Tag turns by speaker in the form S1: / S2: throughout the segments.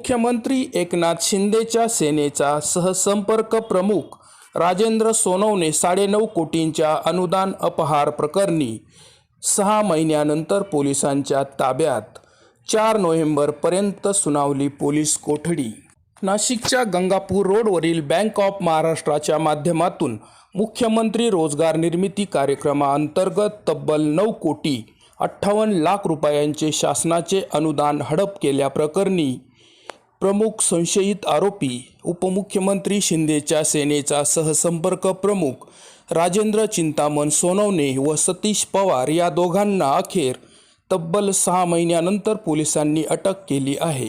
S1: मुख्यमंत्री एकनाथ शिंदेच्या सेनेचा सहसंपर्क प्रमुख राजेंद्र सोनवणे साडेनऊ कोटींच्या अनुदान अपहार प्रकरणी सहा महिन्यानंतर पोलिसांच्या ताब्यात. चार नोव्हेंबरपर्यंत सुनावली पोलीस कोठडी. नाशिकच्या गंगापूर रोडवरील बँक ऑफ महाराष्ट्राच्या माध्यमातून मुख्यमंत्री रोजगार निर्मिती कार्यक्रमाअंतर्गत तब्बल नऊ कोटी अठ्ठावन्न लाख रुपयांचे शासनाचे अनुदान हडप केल्याप्रकरणी प्रमुख संशयित आरोपी उपमुख्यमंत्री शिंदेच्या सेनेचा सहसंपर्क प्रमुख राजेंद्र चिंतामण सोनवणे व सतीश पवार या दोघांना अखेर तब्बल सहा महिन्यानंतर पोलिसांनी अटक केली आहे.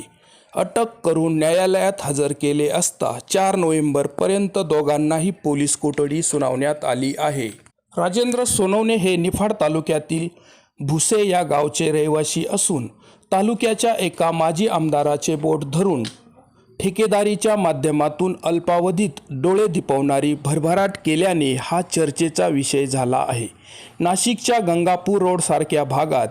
S1: अटक करून न्यायालयात हजर केले असता चार नोव्हेंबरपर्यंत दोघांनाही पोलीस कोठडी सुनावण्यात आली आहे. राजेंद्र सोनवणे हे निफाड तालुक्यातील भुसे या गावचे रहिवासी असून तालुक्याच्या एका माजी आमदाराचे बोट धरून ठेकेदारीच्या माध्यमातून अल्पावधीत डोळे दिपवणारी भरभराट केल्याने हा चर्चेचा विषय झाला आहे. नाशिकच्या गंगापूर रोडसारख्या भागात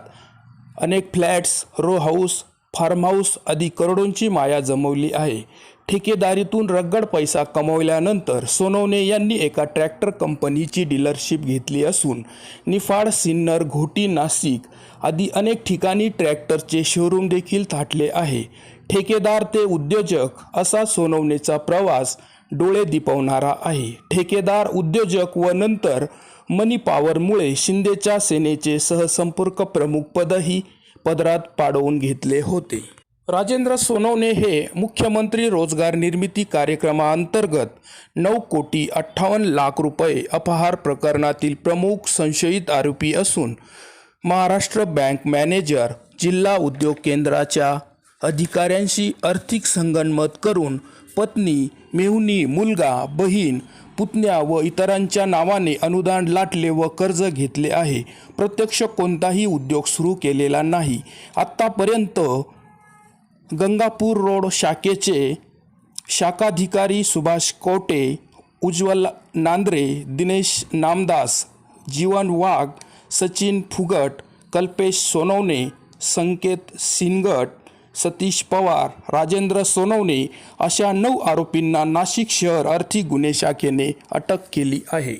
S1: अनेक flats row house farm house आदी करोडोंची माया जमवली आहे. ठेकेदारीतून रगड पैसा कमवल्यानंतर सोनवणे यांनी एका ट्रॅक्टर कंपनीची डीलरशिप घेतली असून निफाड सिन्नर घोटी नाशिक आदी अनेक ठिकाणी ट्रॅक्टरचे शोरूम देखील थाटले आहे. ठेकेदार ते उद्योजक असा सोनवणेचा प्रवास डोळे दिपवणारा आहे. ठेकेदार उद्योजक व नंतर मनी पॉवरमुळे शिंदेच्या सेनेचे सहसंपर्क प्रमुख पदही पदरात पाडवून घेतले होते. राजेंद्र सोनवणे हे मुख्यमंत्री रोजगार निर्मिती कार्यक्रमाअंतर्गत नऊ कोटी अठ्ठावन्न लाख रुपये अपहार प्रकरणातील प्रमुख संशयित आरोपी असून महाराष्ट्र बँक मॅनेजर जिल्हा उद्योग केंद्राच्या अधिकाऱ्यांशी आर्थिक संगनमत करून पत्नी मेहुनी मुलगा बहीण पुतण्या व इतरांच्या नावाने अनुदान लाटले व कर्ज घेतले आहे. प्रत्यक्ष कोणताही उद्योग सुरू केलेला नाही. आत्तापर्यंत गंगापूर रोड शाखेचे शाखाधिकारी सुभाष कोटे उज्ज्वल नांद्रे दिनेश नामदास जीवन वाघ सचिन फुगट कल्पेश सोनवणे संकेत सिनगट सतीश पवार राजेंद्र सोनवणे अशा नऊ आरोपींना नाशिक शहर आर्थिक गुन्हे शाखेने अटक केली आहे.